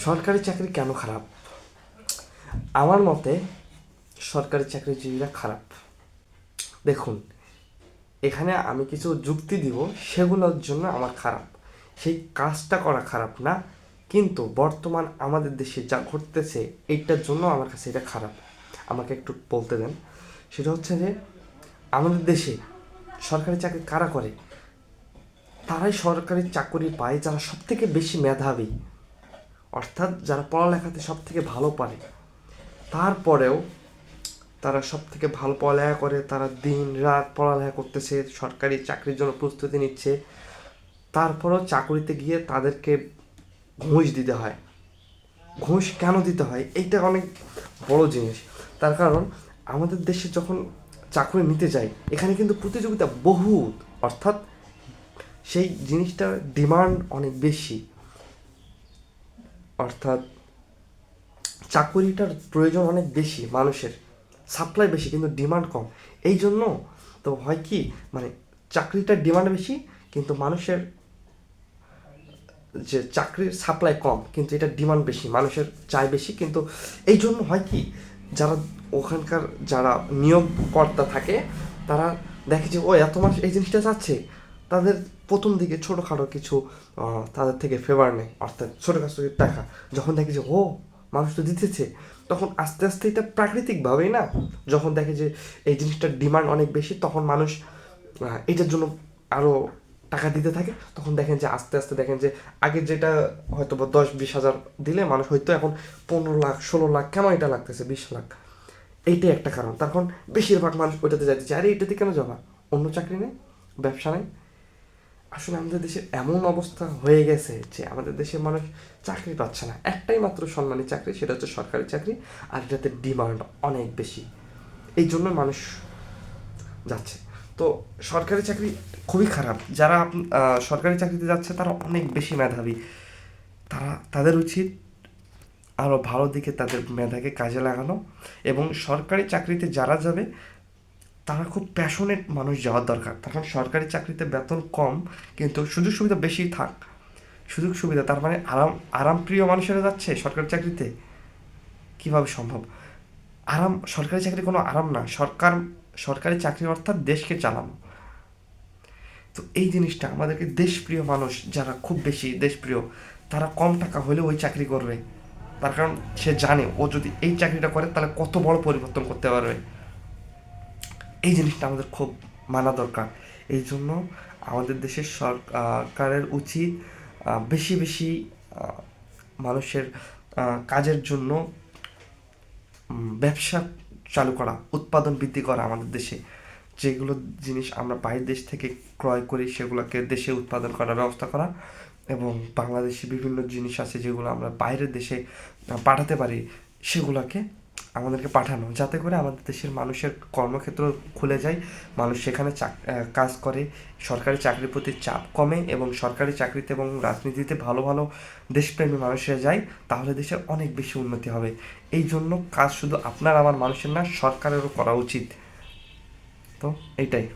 সরকারি চাকরি কেন খারাপ? আমার মতে সরকারি চাকরিজীবীরা খারাপ। দেখুন, এখানে আমি কিছু যুক্তি দিব, সেগুলোর জন্য আমার খারাপ। সেই কাজটা করা খারাপ না, কিন্তু বর্তমান আমাদের দেশে যা ঘটতেছে, এইটার জন্য আমার কাছে এটা খারাপ। আমাকে একটু বলতে দেন। সেটা হচ্ছে যে, আমাদের দেশে সরকারি চাকরি কারা করে? তারাই সরকারি চাকরি পায় যারা সব থেকে বেশি মেধাবী। অর্থাৎ যারা পড়ালেখাতে সব থেকে ভালো পারে, তারপরেও তারা সব থেকে ভালো পড়ালেখা করে, তারা দিন রাত পড়ালেখা করতেছে, সরকারি চাকরির জন্য প্রস্তুতি নিচ্ছে, তারপরেও চাকরিতে গিয়ে তাদেরকে ঘুষ দিতে হয়। ঘুষ কেন দিতে হয়? এইটা অনেক বড় জিনিস। তার কারণ আমাদের দেশে যখন চাকরি নিতে যাই, এখানে কিন্তু প্রতিযোগিতা বহুত। অর্থাৎ সেই জিনিসটার ডিমান্ড অনেক বেশি। অর্থাৎ চাকুরিটার প্রয়োজন অনেক বেশি মানুষের সাপ্লাই বেশি কিন্তু ডিমান্ড কম। এই জন্য তো হয় কি মানে চাকরিটার ডিমান্ড বেশি, কিন্তু মানুষের যে চাকরির সাপ্লাই কম, কিন্তু এটা ডিমান্ড বেশি, মানুষের চাই বেশি। কিন্তু এই জন্য হয় কি, যারা ওখানকার যারা নিয়োগকর্তা থাকে, তারা দেখে যে, ও, এত মানুষ এই জিনিসটা চাচ্ছে। তাদের প্রথম দিকে ছোটোখাটো কিছু তাদের থেকে ফেভার নেয়, অর্থাৎ ছোটো কাছ থেকে টাকা। যখন দেখে যে, ও, মানুষ তো দিতেছে তখন আস্তে আস্তে এটা প্রাকৃতিকভাবেই না, যখন দেখে যে এই জিনিসটার ডিমান্ড অনেক বেশি, তখন মানুষ এটার জন্য আরও টাকা দিতে থাকে। তখন দেখেন যে, আস্তে আস্তে দেখেন যে, আগে যেটা হয়তো বা দশ বিশ হাজার দিলে মানুষ হয়তো এখন পনেরো লাখ, ষোলো লাখ কেন এটা লাগতেছে, বিশ লাখ। এইটাই একটা কারণ। তখন বেশিরভাগ মানুষ ওইটাতে যাইতেছে, আরে, এটাতে কেন যাবা? অন্য চাকরি নেই, ব্যবসা নেই? আসলে আমাদের দেশের এমন অবস্থা হয়ে গেছে যে আমাদের দেশের মানুষ চাকরি পাচ্ছে না। একটাই মাত্র সম্মানী চাকরি, সেটা হচ্ছে সরকারি চাকরি, আর এটাতে ডিমান্ড অনেক বেশি। এই জন্য মানুষ যাচ্ছে। তো সরকারি চাকরি খুবই খারাপ। যারা সরকারি চাকরিতে যাচ্ছে, তারা অনেক বেশি মেধাবী। তারা, তাদের উচিত আরও ভালো দিকে তাদের মেধাকে কাজে লাগানো এবং সরকারি চাকরিতে যারা যাবে তারা খুব প্যাশনেট মানুষ যাওয়ার দরকার। তখন সরকারি চাকরিতে বেতন কম, কিন্তু সুযোগ সুবিধা বেশি থাক। সুযোগ সুবিধা, তার মানে আরাম আরামপ্রিয় মানুষেরা যাচ্ছে সরকারি চাকরিতে? কীভাবে সম্ভব? আরাম, সরকারি চাকরি কোনো আরাম না। সরকার, সরকারি চাকরি অর্থাৎ দেশকে চালানো। তো এই জিনিসটা আমাদেরকে দেশপ্রিয় মানুষ যারা খুব বেশি দেশপ্রিয়, তারা কম টাকা হলেও ওই চাকরি করবে। তার কারণ সে জানে, ও যদি এই চাকরিটা করে, তাহলে কত বড় পরিবর্তন করতে পারবে। এই জিনিসটা আমাদের খুব মানা দরকার। এই জন্য আমাদের দেশের সরকারের উচিত বেশি বেশি মানুষের কাজের জন্য ব্যবসা চালু করা, উৎপাদন বৃদ্ধি করা আমাদের দেশে। যেগুলো জিনিস আমরা বাইরের দেশ থেকে ক্রয় করি, সেগুলোকে দেশে উৎপাদন করার ব্যবস্থা করা এবং বাংলাদেশে বিভিন্ন জিনিস আছে যেগুলো আমরা বাইরের দেশে পাঠাতে পারি, সেগুলোকে আমাদেরকে পাঠানো, যাতে করে আমাদের দেশের মানুষের কর্মক্ষেত্র খুলে যায়, মানুষ সেখানে কাজ করে, সরকারি চাকরির প্রতি চাপ কমে এবং সরকারি চাকরিতে এবং রাজনীতিতে ভালো ভালো দেশপ্রেমী মানুষেরা যায়, তাহলে দেশের অনেক বেশি উন্নতি হবে। এই জন্য কাজ শুধু আপনার, আমার মানুষের না, সরকারেরও করা উচিত। তো এইটাই